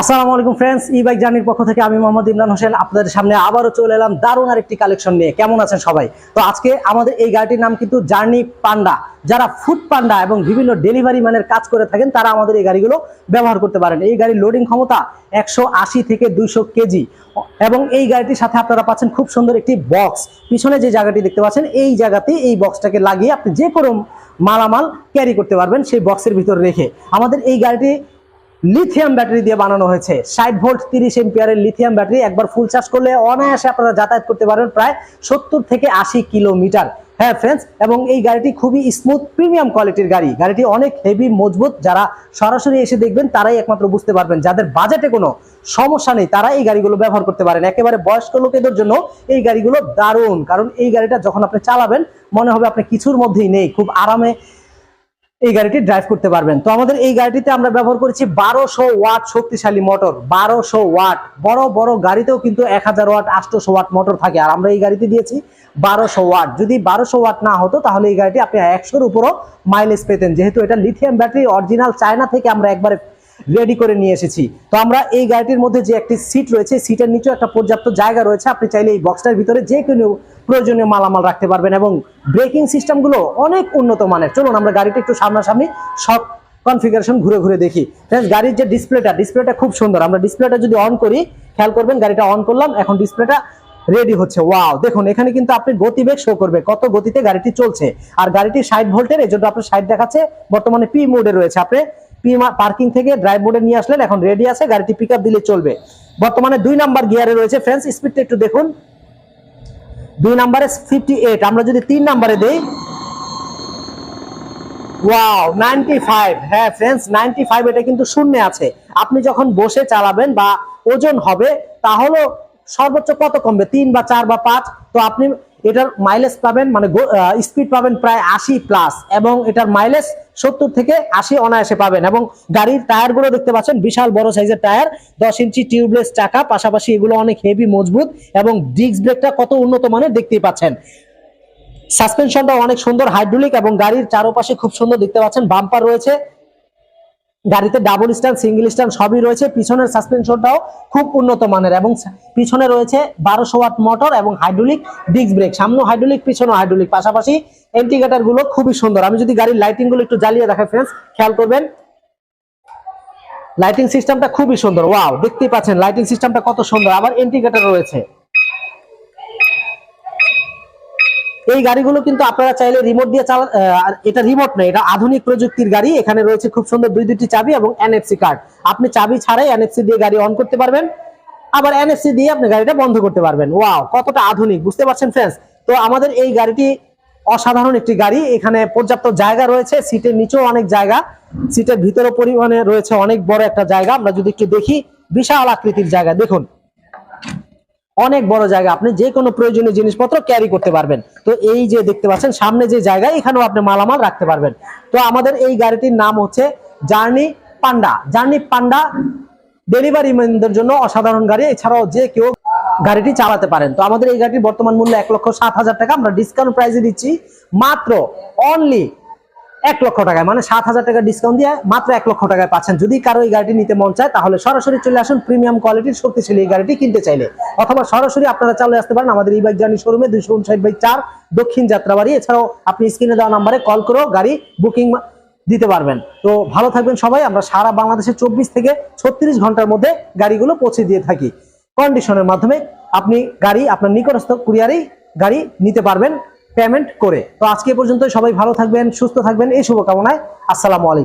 আসসালামু আলাইকুম ফ্রেন্ডস ই বাইক জার্নির পক্ষ থেকে আমি মোহাম্মদ ইমরান হোসেন। আপনাদের সামনে আবারও চলে এলাম দারুণ আরেকটি কালেকশন নিয়ে। কেমন আছেন সবাই? তো আজকে আমাদের এই গাড়িটির নাম কিন্তু জার্নি পান্ডা যারা ফুড পান্ডা এবং বিভিন্ন ডেলিভারি ম্যানের কাজ করে থাকেন, তারা আমাদের এই গাড়িগুলো ব্যবহার করতে পারেন। এই গাড়ির লোডিং ক্ষমতা একশো আশি থেকে দুইশো কেজি। এবং এই গাড়িটির সাথে আপনারা পাচ্ছেন খুব সুন্দর একটি বক্স পিছনে যে জায়গাটি দেখতে পাচ্ছেন, এই জায়গাতে এই বক্সটাকে লাগিয়ে আপনি যে কোনো মালামাল ক্যারি করতে পারবেন সেই বক্সের ভিতর রেখে। আমাদের এই গাড়িটি লিথিয়াম ব্যাটারি দিয়ে বানানো হয়েছে। ষাট ভোল্ট তিরিশ এম্পিয়ারের লিথিয়াম ব্যাটারি একবার ফুল চার্জ করলে অনায়াসে আপনারা যাতায়াত করতে পারবেন প্রায় সত্তর থেকে আশি কিলোমিটার। হ্যাঁ ফ্রেন্ডস এবং এই গাড়িটি খুবই স্মুথ প্রিমিয়াম কোয়ালিটির গাড়ি। গাড়িটি অনেক হেভি মজবুত। যারা সরাসরি এসে দেখবেন, তারাই একমাত্র বুঝতে পারবেন, যাদের বাজেটে কোনো সমস্যা নেই তারা এই গাড়িগুলো ব্যবহার করতে পারেন। একেবারে বয়স্ক লোকেদের জন্য এই গাড়িগুলো দারুণ। কারণ এই গাড়িটা যখন আপনি চালাবেন, মনে হবে আপনি কিছুর মধ্যেই নেই। খুব আরামে এই গাড়িটি ড্রাইভ করতে পারবেন। তো আমাদের এই গাড়িটিতে আমরা ব্যবহার করেছি বারোশো ওয়াট শক্তিশালী মোটর বারোশো ওয়াট। বড় বড় গাড়িতেও কিন্তু এক হাজার ওয়াট, আটশোশো ওয়াট মোটর থাকে। আর আমরা এই গাড়িতে দিয়েছি বারোশো ওয়াট। যদি বারোশো ওয়াট না হতো, তাহলে এই গাড়িটি আপনি একশোর উপরও মাইলেজ পেতেন। যেহেতু এটা লিথিয়াম ব্যাটারি অরিজিনাল চায়না থেকে আমরা একবারে রেডি করে নিয়ে এসেছি। তো আমরা এই গাড়িটির মধ্যে যে একটি সিট রয়েছে সিটের নিচেও একটা পর্যাপ্ত জায়গা রয়েছে। আপনি চাইলে এই বক্সটার ভিতরে যে কোনো প্রয়োজনীয় মালামাল রাখতে পারবেন এবং ব্রেকিং সিস্টেমগুলো অনেক উন্নত মানের। চলুন আমরা গাড়িটা একটু সামনাসামনি সব কনফিগারেশন ঘুরে ঘুরে দেখি। ফ্রেন্ডস গাড়ির যে ডিসপ্লেটা ডিসপ্লেটা খুব সুন্দর। আমরা ডিসপ্লেটা যদি অন করি, খেয়াল করবেন গাড়িটা অন করলাম, এখন ডিসপ্লেটা রেডি হচ্ছে। ওয়াও দেখুন, এখানে কিন্তু আপনি গতিবেগ শো করবে, কত গতিতে গাড়িটি চলছে। আর গাড়িটি ষাট ভোল্টের এই জন্য আপনার ষাট দেখাচ্ছে, বর্তমানে পি মোডে রয়েছে। আপনি পার্কিং থেকে ড্রাইভ নিয়ে আসলেন, এখন রেডি আছে, গাড়িটি পিক দিলে চলবে। বর্তমানে দুই নাম্বার গিয়ারে রয়েছে ফ্রেন্ডস স্পিডটা একটু দেখুন। দুই নাম্বারে ফিফটি এইট আমরা যদি তিন নাম্বারে দিই ওয়াও নাইনটি ফাইভ হ্যাঁ ফ্রেন্ডস নাইনটি ফাইভ এটা কিন্তু শূন্যে আছে। আপনি যখন বসে চালাবেন বা ওজন হবে, তাহলে সর্বোচ্চ কত কমবে? তিন বা চার বা পাঁচ, তো আপনি এটার মাইলেজ পাবেন মানে স্পিড পাবেন প্রায় আশি প্লাস এবং এটার মাইলেজ সত্তর থেকে আশি অনায়াসে পাবেন এবং গাড়ির টায়ারগুলো দেখতে পাচ্ছেন, বিশাল বড় সাইজের টায়ার, দশ ইঞ্চি টিউবলেস চাকা, পাশাপাশি এগুলো অনেক হেভি মজবুত এবং ডিস্ক ব্রেকটা কত উন্নত মানের দেখতেই পাচ্ছেন। সাসপেনশনটা অনেক সুন্দর হাইড্রোলিক এবং গাড়ির চারপাশে খুব সুন্দর দেখতে পাচ্ছেন বাম্পার রয়েছে গাড়িতে ডাবল স্ট্যান্ড সিঙ্গেল স্ট্যান্ড সবই রয়েছে। পিছনের সাসপেনশনটাও খুব উন্নত মানের এবং পিছনে রয়েছে বারোশো ওয়াট মোটর এবং হাইড্রোলিক ডিস্ক ব্রেক সামনে হাইড্রোলিক পিছনে হাইড্রোলিক পাশাপাশি গুলো খুবই সুন্দর। আমি যদি গাড়ির লাইটিংগুলো একটু জ্বালিয়ে দেখাই ফ্রেন্ডস খেয়াল করবেন। লাইটিং সিস্টেমটা খুবই সুন্দর। ওয়াও দেখতেই পাচ্ছেন লাইটিং সিস্টেমটা কত সুন্দর। আবার ইন্ডিকেটার রয়েছে। এই গাড়িগুলো কিন্তু আপনারা চাইলে রিমোট দিয়ে চালা এটা রিমোট নয়, এটা আধুনিক প্রযুক্তির গাড়ি। এখানে রয়েছে খুব সুন্দর দুই দুটি চাবি এবং এনএফসি কার্ড আপনি চাবি ছাড়াই এনএফসি দিয়ে গাড়ি অন করতে পারবেন। আবার এনএফসি দিয়ে আপনি গাড়িটা বন্ধ করতে পারবেন। ওয়াও কতটা আধুনিক, বুঝতে পারছেন ফ্রেন্ডস তো আমাদের এই গাড়িটি অসাধারণ একটি গাড়ি। এখানে পর্যাপ্ত জায়গা রয়েছে, সিটের নিচেও অনেক জায়গা। সিটের ভিতরে পরিমাণে রয়েছে অনেক বড় একটা জায়গা। আমরা যদি একটু দেখি, বিশাল আকৃতির জায়গা। দেখুন অনেক বড় জায়গা, আপনি যে কোনো প্রয়োজনীয় জিনিসপত্র ক্যারি করতে পারবেন। তো এই যে দেখতে পাচ্ছেন, সামনে যে জায়গায় এখানেও আপনি মালামাল রাখতে পারবেন। তো আমাদের এই গাড়িটির নাম হচ্ছে journey panda journey panda delivery ম্যানদের জন্য অসাধারণ গাড়ি, এছাড়াও যে কেউ গাড়িটি চালাতে পারেন। তো আমাদের এই গাড়িটির বর্তমান মূল্য এক লক্ষ সাত হাজার টাকা। আমরা ডিসকাউন্ট প্রাইসে দিচ্ছি মাত্র অনলি এক লক্ষ টাকায় মানে সাত হাজার টাকা ডিসকাউন্ট দিয়ে মাত্র এক লক্ষ টাকায় পাচ্ছেন। যদি কারও এই গাড়িটি নিতে মন চায়, তাহলে সরাসরি চলে আসুন প্রিমিয়াম কোয়ালিটির শক্তিশালী এই গাড়িটি কিনতে চাইলে। অথবা সরাসরি আপনারা চলে আসতে পারেন আমাদের এই বাইক জার্নি শোরুমে দুইশো উনষাট বাই চার, দক্ষিণ যাত্রাবাড়ি। এছাড়াও আপনি স্ক্রিনে দেওয়া নাম্বারে কল করেও গাড়ি বুকিং দিতে পারবেন। তো ভালো থাকবেন সবাই, আমরা সারা বাংলাদেশে চব্বিশ থেকে ছত্রিশ ঘণ্টার মধ্যে গাড়িগুলো পৌঁছে দিয়ে থাকি। কন্ডিশনের মাধ্যমে আপনি গাড়ি, আপনার নিকটস্থ কুরিয়ারেই গাড়ি নিতে পারবেন। পেমেন্ট করে। তো আজকে পর্যন্ত সবাই ভালো থাকবেন সুস্থ থাকবেন। এই শুভকামনায়। আসসালামু আলাইকুম।